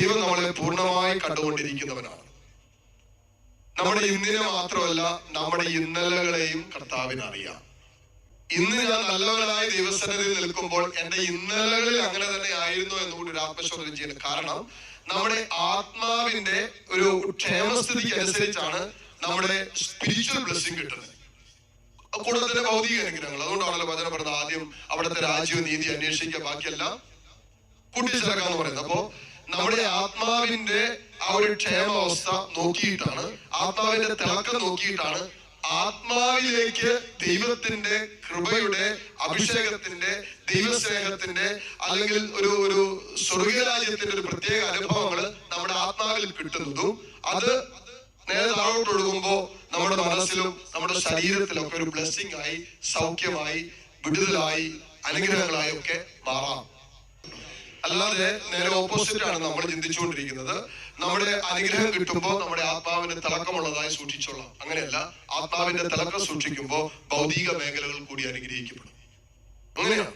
ദൈവം നമ്മളെ പൂർണമായി കണ്ടുകൊണ്ടിരിക്കുന്നവനാണ്. നമ്മുടെ ഇന്നിനെ മാത്രമല്ല നമ്മുടെ ഇന്നലകളെയും കർത്താവിന് അറിയാം. ഇന്ന് ഞാൻ നല്ലവനായി ദൈവസന്നിധിയിൽ നിൽക്കുമ്പോൾ എന്റെ ഇന്നലകളിൽ അങ്ങനെ തന്നെ ആയിരുന്നു എന്നുകൂടി ഒരു ആത്മശോധന ചെയ്യുന്നത് കാരണം നമ്മുടെ ആത്മാവിന്റെ ഒരു ക്ഷേമസ്ഥിതിക്ക് അനുസരിച്ചാണ് നമ്മുടെ സ്പിരിച്വൽ ബ്ലെസ്സിങ് കിട്ടുന്നത്. കൂടുതൽ തന്നെ ഭൗതിക അനുഗ്രഹങ്ങൾ. അതുകൊണ്ടാണല്ലോ വചനം ആദ്യം അവിടുത്തെ രാജ്യവും നീതി അന്വേഷിക്കുക. ബാക്കിയെല്ലാം നമ്മുടെ ആത്മാവിന്റെ ആ ഒരു ക്ഷേമാവസ്ഥ നോക്കിയിട്ടാണ് ആത്മാവിന്റെ തിളക്കം നോക്കിയിട്ടാണ് ആത്മാവിലേക്ക് ദൈവത്തിന്റെ കൃപയുടെ അഭിഷേകത്തിന്റെ ദൈവസ്നേഹത്തിന്റെ അല്ലെങ്കിൽ ഒരു ഒരു സ്വർഗരാജ്യത്തിന്റെ ഒരു പ്രത്യേക അനുഭവങ്ങൾ നമ്മുടെ ആത്മാവിൽ കിട്ടുന്നതും അത് നേരെ താഴോട്ട് ഒഴുകുമ്പോ നമ്മുടെ മനസ്സിലും നമ്മുടെ ശരീരത്തിലൊക്കെ ഒരു ബ്ലെസ്സിംഗ് ആയി സൗഖ്യമായി വിടുതലായി അനുഗ്രഹങ്ങളായി ഒക്കെ മാറാം. അല്ലാതെ നേരെ ഓപ്പോസിറ്റ് ആണ് നമ്മൾ ചിന്തിച്ചുകൊണ്ടിരിക്കുന്നത്. നമ്മുടെ അനുഗ്രഹം കിട്ടുമ്പോൾ നമ്മുടെ ആത്മാവിന്റെ തിളക്കമുള്ളതായി സൂക്ഷിച്ചോളാം. അങ്ങനെയല്ല ആത്മാവിന്റെ തിളക്കം സൂക്ഷിക്കുമ്പോൾ ഭൗതിക മേഖലകൾ കൂടി അനുഗ്രഹിക്കപ്പെടും. അങ്ങനെയാണ്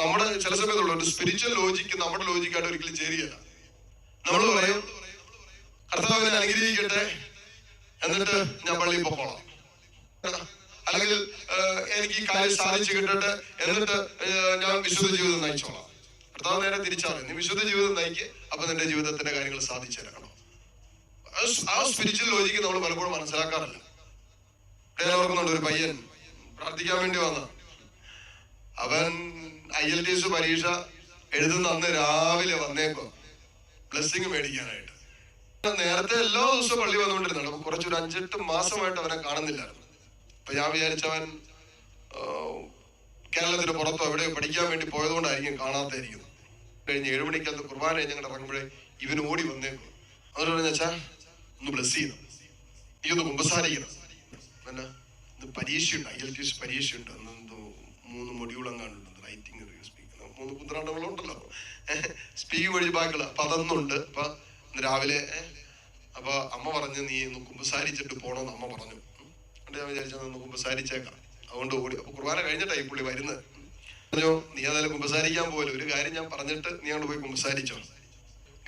നമ്മുടെ ചില സമയത്തുള്ള ഒരു സ്പിരിച്വൽ ലോജിക്ക് നമ്മുടെ ലോജിക്കായിട്ട് ഒരിക്കലും ചേരിയല്ല നമ്മൾ പറയും കർത്താവിനെ അനുഗ്രഹിക്കട്ടെ. എന്നിട്ട് ഞാൻ പള്ളിയിൽ പോകോളാം അല്ലെങ്കിൽ എനിക്ക് ഈ കാര്യം സാധിച്ചു കിട്ടട്ടെ. എന്നിട്ട് ഞാൻ വിശുദ്ധ ജീവിതം നയിച്ചോളാം. കർത്താവ് നേരെ തിരിച്ചാണ് നീ വിശുദ്ധ ജീവിതം നയിക്ക് അപ്പൊ നിന്റെ ജീവിതത്തിന്റെ കാര്യങ്ങൾ സാധിച്ചു തരണം ആ സ്പിരിച്വൽ ലോജിക്ക് നമ്മൾ പലപ്പോഴും മനസ്സിലാക്കാറില്ല. ഓർക്കുന്നുണ്ട് ഒരു പയ്യൻ പ്രാർത്ഥിക്കാൻ വേണ്ടി വന്ന അവൻ ഐ എൽ ടി എസ് പരീക്ഷ എഴുതുന്ന അന്ന് രാവിലെ വന്നേക്കോ ബ്ലെസ്സിങ് മേടിക്കാനായിട്ട്. നേരത്തെ എല്ലാ ദിവസവും പള്ളി വന്നുകൊണ്ടിരുന്നാണ് അപ്പൊ കുറച്ചൊരു അഞ്ചെട്ട് മാസമായിട്ട് അവനെ കാണുന്നില്ലായിരുന്നു. അപ്പൊ ഞാൻ വിചാരിച്ചവൻ കേരളത്തിന് പുറത്തോ എവിടെയോ പഠിക്കാൻ വേണ്ടി പോയതുകൊണ്ടായിരിക്കും കാണാത്തായിരിക്കുന്നത് കഴിഞ്ഞ് ഏഴുമണിക്കകത്ത് കുർബാന ഞങ്ങളുടെ ഇറങ്ങുമ്പോഴേ ഇവന് ഓടി വന്നേക്കും അതുകൊണ്ട് പറഞ്ഞ ഒന്ന് ബ്ലസ് ചെയ്യണം. നീ ഒന്ന് കുമ്പസാരിക്കണം. എന്നാ ഇന്ന് പരീക്ഷയുണ്ട്. ഐ എൽ ടി എസ് പരീക്ഷയുണ്ട്. അന്ന് എന്തോ മൂന്ന് മൊഡ്യൂൾ അങ്ങാണ്ടുണ്ട് റൈറ്റിംഗ് സ്പീക്കിംഗ് മൂന്ന് കുന്ത്രാണ്ടങ്ങളുണ്ടല്ലോ സ്പീക്ക് വഴി ബാക്കിയുള്ള അപ്പൊ അതൊന്നുണ്ട്. അപ്പൊ രാവിലെ അപ്പൊ അമ്മ പറഞ്ഞു നീ ഒന്ന് കുമ്പസാരിച്ചിട്ട് പോണോന്ന് അമ്മ പറഞ്ഞു. അവിടെ ഞാൻ വിചാരിച്ചാൽ ഒന്ന് കുമ്പസാരിച്ചേക്കാം. അതുകൊണ്ട് ഓടി അപ്പൊ കുർബാന കഴിഞ്ഞിട്ടായി പുള്ളി വരുന്നത്. പറഞ്ഞോ നീ അതായത് കുമ്പസാരിക്കാൻ പോലെ. ഒരു കാര്യം ഞാൻ പറഞ്ഞിട്ട് നീ അങ്ങോട്ട് പോയി കുമ്പസാരിച്ചോ.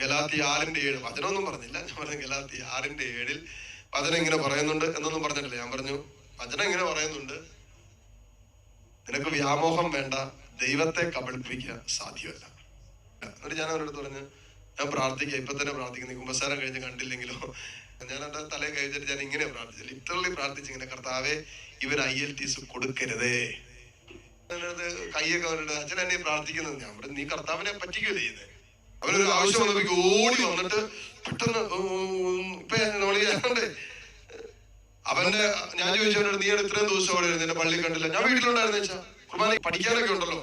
ഗലാത്തി ആറിന്റെ ഏഴ്. വചനമൊന്നും പറഞ്ഞില്ല. ഞാൻ പറഞ്ഞു ഗലാത്തി ആറിന്റെ ഏഴിൽ വചനം ഇങ്ങനെ പറയുന്നുണ്ട് എന്നൊന്നും പറഞ്ഞിട്ടില്ല. ഞാൻ പറഞ്ഞു വചനം ഇങ്ങനെ പറയുന്നുണ്ട്. നിനക്ക് വ്യാമോഹം വേണ്ട. ദൈവത്തെ കബളിപ്പിക്കുക സാധ്യമല്ല. എന്നിട്ട് ഞാൻ അവരോട് പറഞ്ഞു ഞാൻ പ്രാർത്ഥിക്കാം. ഇപ്പൊ തന്നെ പ്രാർത്ഥിക്കുന്നു. കുമ്പസാരം കഴിഞ്ഞ് കണ്ടില്ലെങ്കിലോ? ഞാൻ എന്റെ തല കഴിച്ചിട്ട് ഞാൻ ഇങ്ങനെ പ്രാർത്ഥിച്ചു ലിറ്ററലി പ്രാർത്ഥിച്ചു ഇങ്ങനെ കർത്താവെ ഇവർ ഐ എൽ ടി എസ് കൊടുക്കരുതേ കൈയൊക്കെ അവരുടെ അച്ഛൻ എന്നെ പ്രാർത്ഥിക്കുന്നത്. ഞാൻ അവിടെ നീ കർത്താവിനെ പറ്റിക്കുകയല്ലേ ചെയ്യുന്നത് അവരൊരു ആവശ്യം വന്നപ്പോ ഓടി വന്നിട്ട് പെട്ടെന്ന് ഇപ്പൊ നമ്മൾ അവന്റെ ഞാൻ ചോദിച്ചവനോട് നീ ഇത്രയും ദിവസം അവിടെ പള്ളി കണ്ടില്ല. ഞാൻ വീട്ടിലുണ്ടായിരുന്നു വെച്ചാ കുർബാന പഠിക്കാനൊക്കെ ഉണ്ടല്ലോ.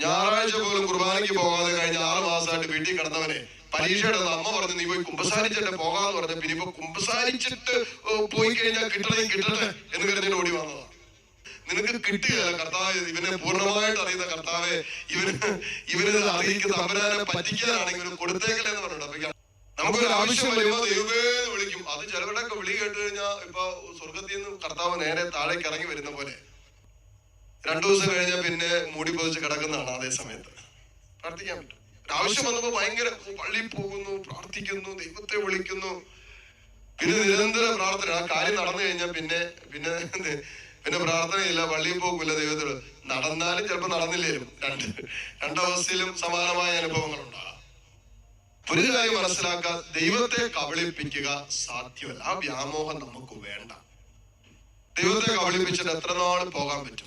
ഞായറാഴ്ച പോലും കുർബാനയ്ക്ക് പോകാതെ കഴിഞ്ഞ ആറ് മാസമായിട്ട് വീട്ടിൽ കിടന്നവനെ പരീക്ഷയുടെ അമ്മ പറഞ്ഞു നീ പോയി കുമ്പസാരിച്ചിട്ട് പോകാന്ന് പറഞ്ഞു പിന്നെ ഇപ്പൊ കുമ്പസാരിച്ചിട്ട് പോയി കഴിഞ്ഞാൽ കിട്ടണേ കിട്ടട്ടെ എന്ന് കരുതിട്ട് ഓടി വന്നതാ. നിനക്ക് കിട്ടുകയല്ല കർത്താവ് ഇവനെ പൂർണമായിട്ട് അറിയുന്ന കർത്താവെ ഇവന് ഇവന് അറിയിക്കുന്ന അപരാനെ പറ്റിക്കാനാണെങ്കിൽ കൊടുത്തേക്കലേ എന്ന് പറഞ്ഞിട്ട് അപ്പൊ നമുക്കൊരു ആവശ്യം വരുമ്പോ ദൈവമേ വിളിക്കും. അത് ചിലവരുടെയൊക്കെ വിളി കേട്ട് കഴിഞ്ഞാൽ ഇപ്പൊ സ്വർഗത്തിൽ നിന്ന് കർത്താവ് നേരെ താഴേക്ക് ഇറങ്ങി വരുന്ന പോലെ. രണ്ടു ദിവസം കഴിഞ്ഞാൽ പിന്നെ മൂടി പൊതിച്ച് കിടക്കുന്നതാണ് അതേ സമയത്ത്. പ്രാർത്ഥിക്കാൻ പറ്റും. ആവശ്യം വന്നപ്പോ ഭയങ്കര പള്ളിയിൽ പോകുന്നു പ്രാർത്ഥിക്കുന്നു ദൈവത്തെ വിളിക്കുന്നു. പിന്നെ നിരന്തര പ്രാർത്ഥന. ആ കാര്യം നടന്നു കഴിഞ്ഞാൽ പിന്നെ പിന്നെ പിന്നെ പ്രാർത്ഥനയില്ല പള്ളിയിൽ പോകില്ല ദൈവത്തോട്. നടന്നാലും ചിലപ്പോൾ നടന്നില്ലേലും. രണ്ട് രണ്ടവസ്ഥയിലും സമാനമായ അനുഭവങ്ങൾ ഉണ്ടാകാം ഒരു കാര്യം മനസ്സിലാക്കുക ദൈവത്തെ കബളിപ്പിക്കുക സാധ്യമല്ല. ആ വ്യാമോഹം നമുക്ക് വേണ്ട. ദൈവത്തെ കബളിപ്പിച്ചിട്ട് എത്ര നാൾ പോകാൻ പറ്റും?